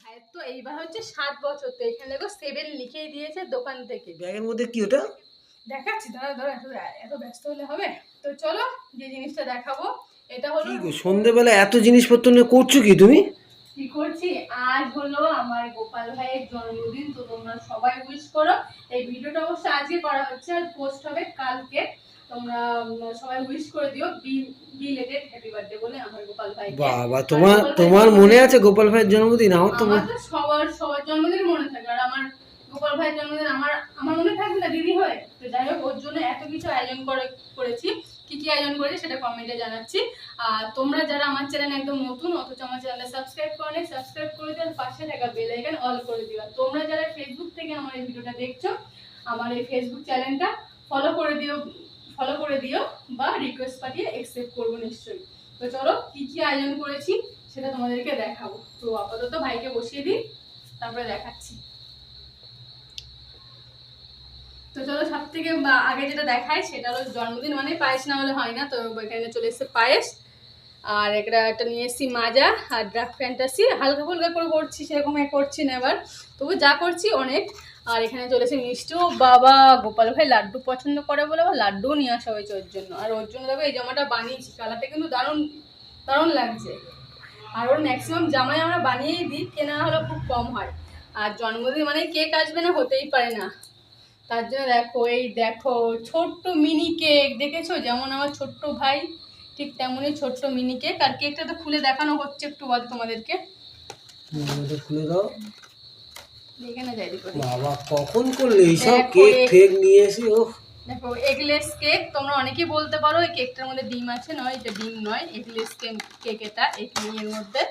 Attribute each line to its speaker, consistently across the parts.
Speaker 1: ভাইয়ের তো এইবার হচ্ছে সাত বছর তো এখানে দেখো সেভেন লিখেই দিয়েছে দোকান থেকে।
Speaker 2: ব্যাগের মধ্যে কি ওটা?
Speaker 1: দেখাচ্ছি ধরো ধরো এত এত ব্যস্ত হলে হবে? তো চলো যে জিনিসটা দেখাবো এটা হলো
Speaker 2: সন্ধেবেলা এত জিনিসপত্র নিয়ে করছ কি তুমি?
Speaker 1: কি করছি? আজ হলো আমার গোপাল ভাইয়ের জন্মদিন তো তোমরা সবাই উইশ করো। এই ভিডিওটা অবশ্য আজকে করা হচ্ছে আর পোস্ট হবে কালকে। তোমরা সবাই উইশ করে দিও। বি বিলেটেড হ্যাপি বার্থডে বলে আমার গোপাল ভাই
Speaker 2: বাবা তোমার তোমার মনে আছে গোপাল ভাইয়ের জন্মদিন? আমার তো
Speaker 1: সবার সবার জন্মদিন মনে থাকে আর আমার গোপাল ভাইয়ের জন্মদিন আমার আমার মনে থাকবে না দিদি হয়। তো যাই হোক ওর জন্য এত কিছু আয়োজন করে করেছি। কি কি আয়োজন করেছি সেটা কমেন্টে জানাচ্ছি। আর তোমরা যারা আমার চ্যানেল একদম নতুন অথচ আমার চ্যানেলে সাবস্ক্রাইব করে সাবস্ক্রাইব করে দিও আর পাশে থাকা বেল আইকন অল করে দিও। তোমরা যারা ফেসবুক থেকে আমার এই ভিডিওটা দেখছ আমার এই ফেসবুক চ্যানেলটা ফলো করে দিও। ফলো করে দিও বা রিকোয়েস্ট পাঠিয়ে অ্যাকসেপ্ট করব নিশ্চয়ই। তো চলো, কি কি আয়োজন করেছি সেটা তোমাদেরকে দেখাবো। তো আপাতত ভাইকে বসিয়ে দিই, তারপরে দেখাচ্ছি। তো চলো সব থেকে আগে যেটা দেখাই সেটা হলো জন্মদিন মানে পায়েস না হলে হয় না, তো এখানে চলে এসেছে পায়েস। আর একটা একটা নিয়ে এসেছি মাজা আর ড্রাক ফ্যান্টাসি হালকা ফুলকা করে করছি, সেরকম করছি না এবার। তবু যা করছি অনেক। আর এখানে চলেছে মিষ্টি, বাবা, গোপাল ভাই লাড্ডু পছন্দ করে বলে আবার লাড্ডুও নিয়ে আসা হয়েছে ওর জন্য। আর ওর জন্য দেখো এই জামাটা বানিয়েছি, কালারটা কিন্তু দারুণ দারুণ লাগছে। আর ওর ম্যাক্সিমাম জামাই আমরা বানিয়েই দিই, কেনা হলে খুব কম হয়। আর জন্মদিন মানে কেক আসবে না, হতেই পারে না। তার জন্য দেখো, এই দেখো, ছোট্ট মিনি কেক দেখেছ? যেমন আমার ছোট্ট ভাই, ঠিক তেমনই ছোট্ট মিনি কেক আর কেকটা তো খুলে দেখানো হচ্ছে একটু বাদ তোমাদেরকে।
Speaker 2: খুলে দাও। বাবা কখন করলে এইসব কেক ফেক নিয়ে এসে ও
Speaker 1: দেখো এগলেস কেক তোমরা অনেকেই বলতে পারো এই কেকটার মধ্যে ডিম আছে নয় এটা ডিম নয় এগলেস কেক এটা এখানে এর মধ্যে।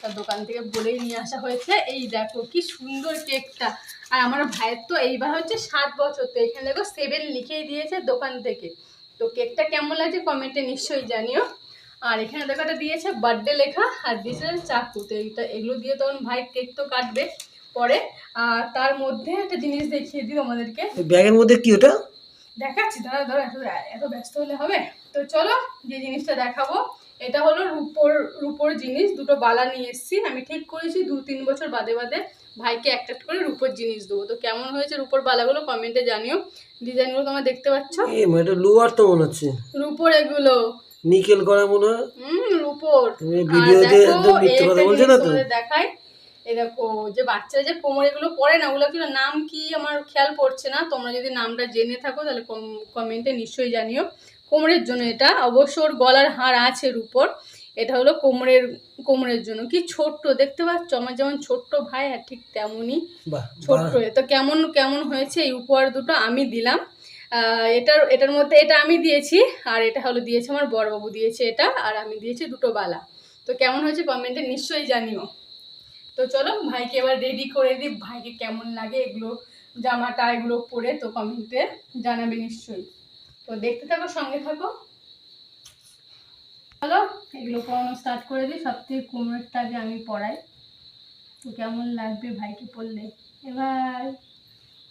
Speaker 1: তার দোকান থেকে বলেই নিয়ে আসা হয়েছে এই দেখো কি সুন্দর কেকটা। আর আমার ভাইয়ের তো এইবার হচ্ছে সাত বছর তো এখানে দেখো সেভেন লিখেই দিয়েছে দোকান থেকে। তো কেকটা কেমন লাগছে কমেন্টে নিশ্চয়ই জানিও। আর এখানে দেখো একটা দিয়েছে বার্থডে লেখা আর দিয়েছে চাকু তো এইটা এগুলো দিয়ে তখন ভাই কেক তো কাটবে। পরে আর তার মধ্যে একটা জিনিস দেখিয়ে দিই আমাদেরকে
Speaker 2: ওই ব্যাগের মধ্যে কি ওটা?
Speaker 1: দেখাচ্ছি ধরো ধরো এত এত ব্যস্ত হলে হবে। তো চলো যে জিনিসটা দেখাবো এটা হলো রূপোর রূপোর জিনিস দুটো বালা নিয়ে এসেছি। আমি ঠিক করেছি দু তিন বছর বাদে বাদে ভাইকে একটা করে রূপোর জিনিস দেবো। তো কেমন হয়েছে রূপোর বালাগুলো কমেন্টে জানিও। ডিজাইনগুলো তোমরা দেখতে পাচ্ছ?
Speaker 2: এ এটা লুয়ার তো মনে হচ্ছে।
Speaker 1: রূপোর এগুলো।
Speaker 2: নিকেল করা মনে হয়।
Speaker 1: হুম রূপোর।
Speaker 2: ভিডিওতে একদম মিথ্যে কথা না তো?
Speaker 1: দেখো যে বাচ্চারা যে কোমরে এগুলো পরে না ওগুলো কি নাম কি আমার খেয়াল পড়ছে না। তোমরা যদি নামটা জেনে থাকো তাহলে কমেন্টে নিশ্চয়ই জানিও। কোমরের জন্য এটা অবশ্য ওর গলার হাড় আছে এর উপর। এটা হলো কোমরের কোমরের জন্য। কি ছোট্ট দেখতে পাচ্ছ? আমার যেমন ছোট্ট ভাই আর ঠিক তেমনই ছোট্ট। তো কেমন কেমন হয়েছে এই উপহার দুটো? আমি দিলাম। এটার এটার মধ্যে এটা আমি দিয়েছি আর এটা হলো দিয়েছে আমার বড়বাবু দিয়েছে এটা আর আমি দিয়েছি দুটো বালা। তো কেমন হয়েছে কমেন্টে নিশ্চয়ই জানিও। তো চলো ভাইকে এবার রেডি করে দিই। ভাইকে কেমন লাগে এগুলো জামাটা এগুলো পরে তো কমেন্টে জানাবে নিশ্চয়ই। তো দেখতে থাকো সঙ্গে থাকো। চলো এগুলো পড়ানো স্টার্ট করে দিই। সব থেকে কোমরেরটা আগে আমি পড়াই তো কেমন লাগবে ভাইকে পড়লে এবার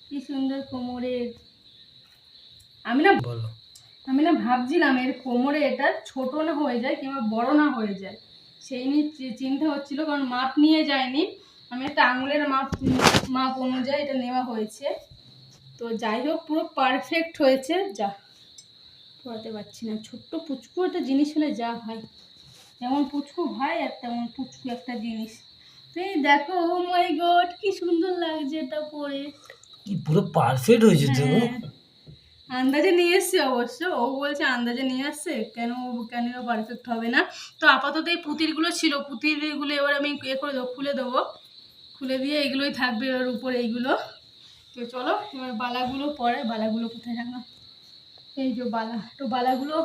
Speaker 1: কি সুন্দর কোমরের। আমি না
Speaker 2: বলো।
Speaker 1: আমি না ভাবছিলাম এর কোমরে এটা ছোট না হয়ে যায় কিংবা বড় না হয়ে যায়। সেই নিয়ে চিন্তা হচ্ছিল কারণ মাপ নিয়ে যায়নি। আমি একটা আঙুলের মাপ মাপ অনুযায়ী এটা নেওয়া হয়েছে। তো যাই হোক পুরো পারফেক্ট হয়েছে। যা পড়াতে পারছি না। ছোট্ট পুচকু একটা জিনিস হলে যা হয়। যেমন পুচকু হয় আর তেমন পুচকু একটা জিনিস। এই দেখো ও মাই গড কি সুন্দর লাগছে এটা পরে
Speaker 2: কি পুরো পারফেক্ট হয়েছে তো।
Speaker 1: হ্যাঁ। আন্দাজে নিয়ে এসছে অবশ্য। ও বলছে আন্দাজে নিয়ে আসছে, কেন কেন পারফেক্ট হবে না? তো আপাতত এই পুতিরগুলো ছিল, পুতিরগুলো এবার আমি এ করে দেবো, খুলে দেবো। খুলে দিয়ে এগুলোই থাকবে ওর উপর, এইগুলো। তো চলো, এবার বালাগুলো পরে, বালাগুলো কোথায় রাখলাম? এই যে বালা, তো বালাগুলো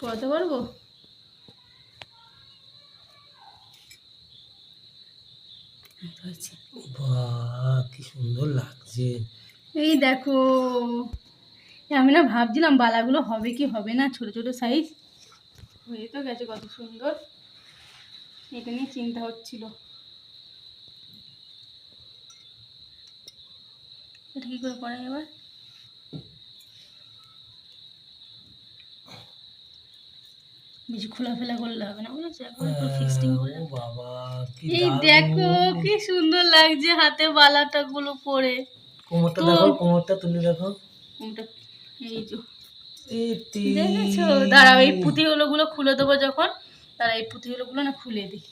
Speaker 1: পড়াতে পারব?
Speaker 2: কি সুন্দর লাগছে।
Speaker 1: এই দেখো। আমি না ভাবছিলাম বালাগুলো হবে কি হবে না ছোট ছোট সাইজ হয়ে তো গেছে কত সুন্দর। এটা নিয়ে চিন্তা হচ্ছিল। এটা কি করে পড়াই এবার? বেশি খোলাফেলা করলে হবে না বুঝেছ? একবার ফিক্সিং করলে
Speaker 2: ও বাবা কি
Speaker 1: এই দেখো কি সুন্দর লাগছে হাতে বালাটা গুলো পরে।
Speaker 2: কোমরটা দেখো কোমরটা তুলে দেখো।
Speaker 1: কোনটা এই যে। দেখেছ? দাঁড়াও এই খুলে দেবো যখন। তারা এই পুঁতিগুলো গুলো না খুলে দিই।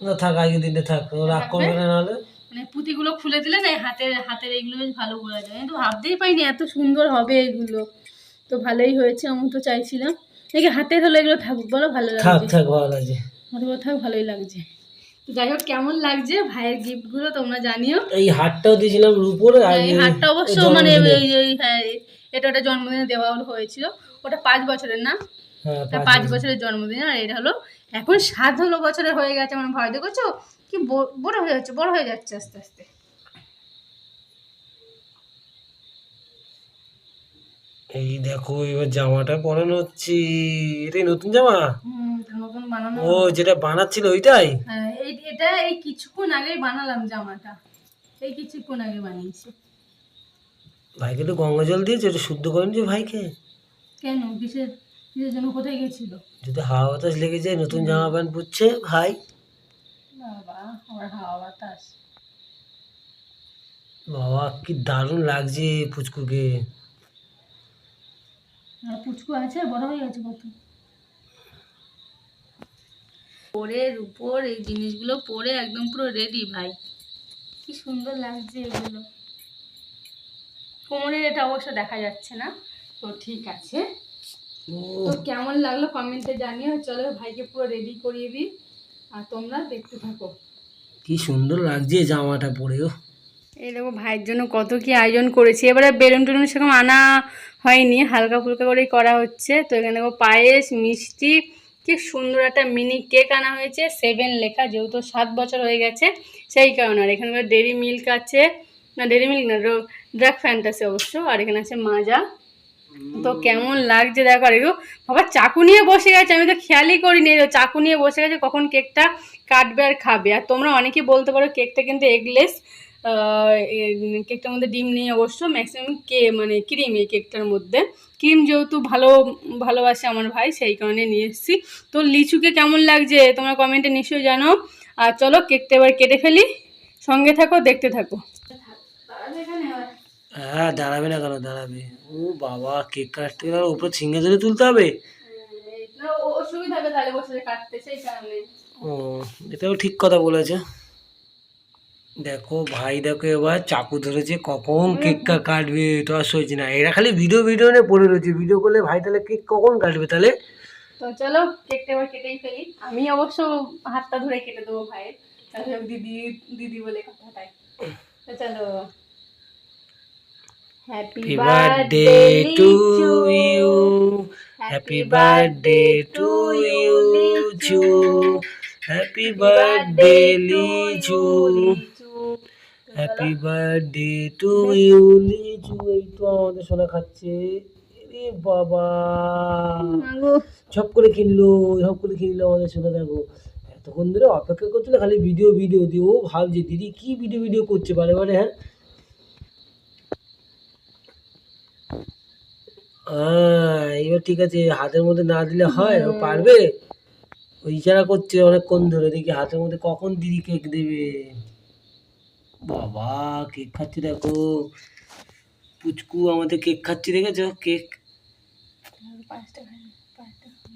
Speaker 2: না থাক আগে দিনটা থাক রাগ করবে না নাহলে।
Speaker 1: মানে পুঁতিগুলো খুলে দিলে না হাতের হাতের এইগুলো বেশ ভালো বোঝা যায়। কিন্তু ভাবতেই পাইনি এত সুন্দর হবে এগুলো। তো ভালোই হয়েছে আমি তো চাইছিলাম। দেখি হাতের হলে এগুলো থাকুক বলো ভালো
Speaker 2: থাক
Speaker 1: লাগছে?
Speaker 2: থাক ভালো লাগছে।
Speaker 1: আমার কোথাও ভালোই লাগছে। তো যাই হোক কেমন লাগছে ভাইয়ের গিফটগুলো তোমরা জানিও?
Speaker 2: এই হাটটাও দিয়েছিলাম রূপোরে আর
Speaker 1: এই হারটা অবশ্য মানে হ্যাঁ এটা ওটা জন্মদিনে দেওয়া হয়েছিল। ওটা পাঁচ বছরের না?
Speaker 2: হ্যাঁ পাঁচ
Speaker 1: বছরের জন্মদিন আর এটা হলো এখন সাত হলো বছরের হয়ে গেছে আমার ভয় দেখেছ কি বড় হয়ে যাচ্ছে বড় হয়ে যাচ্ছে আস্তে আস্তে।
Speaker 2: এই দেখো এবার জামাটা পরানো হচ্ছে। এটাই নতুন জামা?
Speaker 1: হুম নতুন বানানো
Speaker 2: ও যেটা বানাচ্ছিল ওইটাই?
Speaker 1: হ্যাঁ এটা এই কিছুক্ষণ আগেই বানালাম জামাটা। এই কিছুক্ষণ আগে বানিয়েছি।
Speaker 2: ভাইকে তো গঙ্গা জল দিয়েছে? ওটা শুদ্ধ করেন যে ভাইকে?
Speaker 1: কেন? কিসের কিসের জন্য? কোথায় গেছিল?
Speaker 2: যদি হাওয়া বাতাস লেগে যায় নতুন জামা প্যান্ট পরছে ভাই।
Speaker 1: বাবা আমার হাওয়া বাতাস।
Speaker 2: বাবা কি দারুণ লাগছে পুচকুকে।
Speaker 1: পুচকু আছে? বড় হয়ে গেছে কত? পরের উপর এই জিনিসগুলো পরে একদম পুরো রেডি ভাই। কি সুন্দর লাগছে এগুলো। কোমরের এটা অবশ্য দেখা যাচ্ছে না। তো ঠিক আছে। তো কেমন লাগল কমেন্টে জানিও। চলো ভাইকে পুরো রেডি করিয়ে দিই। আর তোমরা দেখতে থাকো।
Speaker 2: কি সুন্দর লাগছে জামাটা পরেও
Speaker 1: এই দেখো ভাইয়ের জন্য কত কি আয়োজন করেছি। এবারে বেলুন টেলুন সেরকম আনা হয়নি। হালকা ফুলকা করেই করা হচ্ছে। তো এখানে দেখো পায়েস মিষ্টি কি সুন্দর একটা মিনি কেক আনা হয়েছে। সেভেন লেখা যেহেতু সাত বছর হয়ে গেছে সেই কারণে। আর এখানে ডেরি মিল্ক আছে। না ডেরি মিল্ক না ড্রাক ফ্যান্টাসি অবশ্য। আর এখানে আছে মাজা। তো কেমন লাগছে দেখো আর বাবা চাকু নিয়ে বসে গেছে। আমি তো খেয়ালই করিনি চাকু নিয়ে বসে গেছে কখন কেকটা কাটবে আর খাবে। আর তোমরা অনেকেই বলতে পারো কেকটা কিন্তু এগলেস কেকটার মধ্যে ডিম নেই অবশ্য ম্যাক্সিমাম কে মানে ক্রিম এই কেকটার মধ্যে। ক্রিম যেহেতু ভালো ভালোবাসে আমার ভাই সেই কারণে নিয়ে এসেছি। তো লিচুকে কেমন লাগছে তোমরা কমেন্টে নিশ্চয়ই জানো। আর চলো কেকটা এবার কেটে ফেলি। সঙ্গে থাকো দেখতে থাকো।
Speaker 2: হ্যাঁ দাঁড়াবে না কেন দাঁড়াবে। ও বাবা কেক কাটতে গেলে উপরে ছিঙ্গে ধরে তুলতে হবে? ও এটাও ঠিক কথা বলেছে। দেখো ভাই দেখো এবার চাকু ধরেছে কখন কেকটা কাটবে টস হয়েছে না। এরা খালি ভিডিও ভিডিও নিয়ে পড়ে রয়েছে। ভিডিও করলে ভাই তাহলে কেক কখন কাটবে তাহলে?
Speaker 1: তো চলো কেকটা এবার কেটেই ফেলি। আমি অবশ্য হাতটা ধরে কেটে দেবো ভাইয়ের। তাহলে দিদি দিদি বলে কথাটাই তো চলো। Happy
Speaker 2: birthday to you happy birthday to you Lichu happy birthday Lichu happy birthday to you Lichu এই তো আমাদের সোনা খাচ্ছে। রে বাবা। সব করে কিনলো সব করে কিনলো আমাদের সোনা দেখো। এতক্ষণ ধরে অপেক্ষা করছিল খালি ভিডিও ভিডিও দিয়ে ও ভাবছে দিদি কি ভিডিও ভিডিও করছে? বারে বারে হ্যাঁ। এবার ঠিক আছে হাতের মধ্যে না দিলে হয় ও পারবে? ও ইশারা করছে অনেকক্ষণ ধরে দেখি হাতের মধ্যে কখন দিদি কেক দেবে। বাবা কেক খাচ্ছি দেখো। পুচকু আমাদের কেক খাচ্ছে দেখেছ? কেক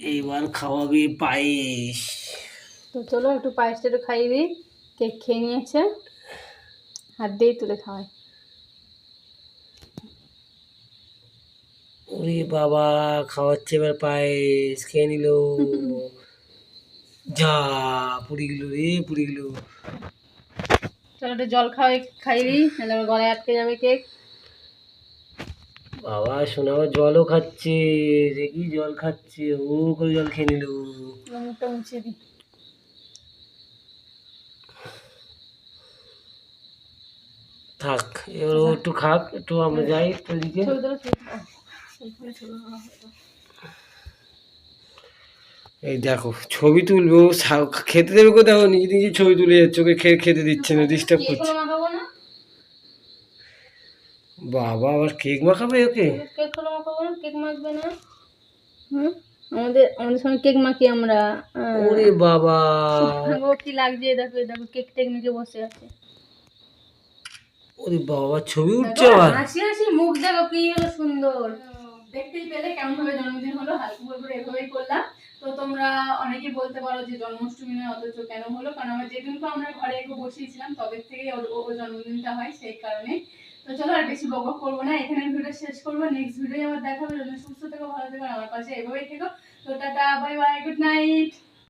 Speaker 2: এইবার খাওয়াবি পায়েস।
Speaker 1: তো চলো একটু পায়েসটা একটু খাইয়ে দিই। কেক খেয়ে নিয়েছে। হাত দিয়েই তুলে খাওয়াই।
Speaker 2: ওরে বাবা খাওয়াচ্ছে এবার পায়েস খেয়ে নিল। যা পুড়ে গেল রে পুড়ে গেল।
Speaker 1: চলো একটু জল খাওয়াই দিই নাহলে আবার গলায় আটকে যাবে কেক।
Speaker 2: বাবা শোনা আবার জলও খাচ্ছে দেখি জল খাচ্ছে ও করে জল খেয়ে নিল।
Speaker 1: মুখটা মুছিয়ে দিই।
Speaker 2: থাক এবার ও একটু খাক একটু আমরা যাই একটু ওদিকে
Speaker 1: ছবি তোলো ছবি তোলো। ওইখানে ছবি তোলা হবে।
Speaker 2: এই দেখো ছবি তুলবো খেতে দেবে কোথাও নিজে নিজে ছবি তুলে যাচ্ছে ওকে খেয়ে খেতে দিচ্ছে না ডিস্টার্ব করছে। বাবা আবার কেক মাখাবে ওকে?
Speaker 1: কেক মাখাবো না কেক মাখবে না। হুম? আমাদের আমাদের সঙ্গে কেক মাখি আমরা
Speaker 2: ওরে বাবা।
Speaker 1: গো কি লাগছে দেখো দেখো কেক টেক নিচে বসে আছে।
Speaker 2: ওরে বাবা ছবি উঠছে আবার।
Speaker 1: হাসি হাসি মুখ দেখো কি হলো সুন্দর। দেখতেই পেলে কেমন ভাবে জন্মদিন হলো হালকা করে এভাবেই করলাম। তো তোমরা অনেকেই বলতে পারো যে জন্মাষ্টমী নয়, অথচ কেন হলো? কারণ আমরা তো আমরা ঘরে এগো বসিয়েছিলাম তবে থেকেই ওর জন্মদিনটা হয় সেই কারণে। তো চলো আর বেশি বকবক করব না, এখানে ভিডিও শেষ করব নেক্সট ভিডিও আবার দেখাবে। সুস্থ থেকো, ভালো থেকো আমার পাশে এভাবেই থেকো। তো tata bye bye good night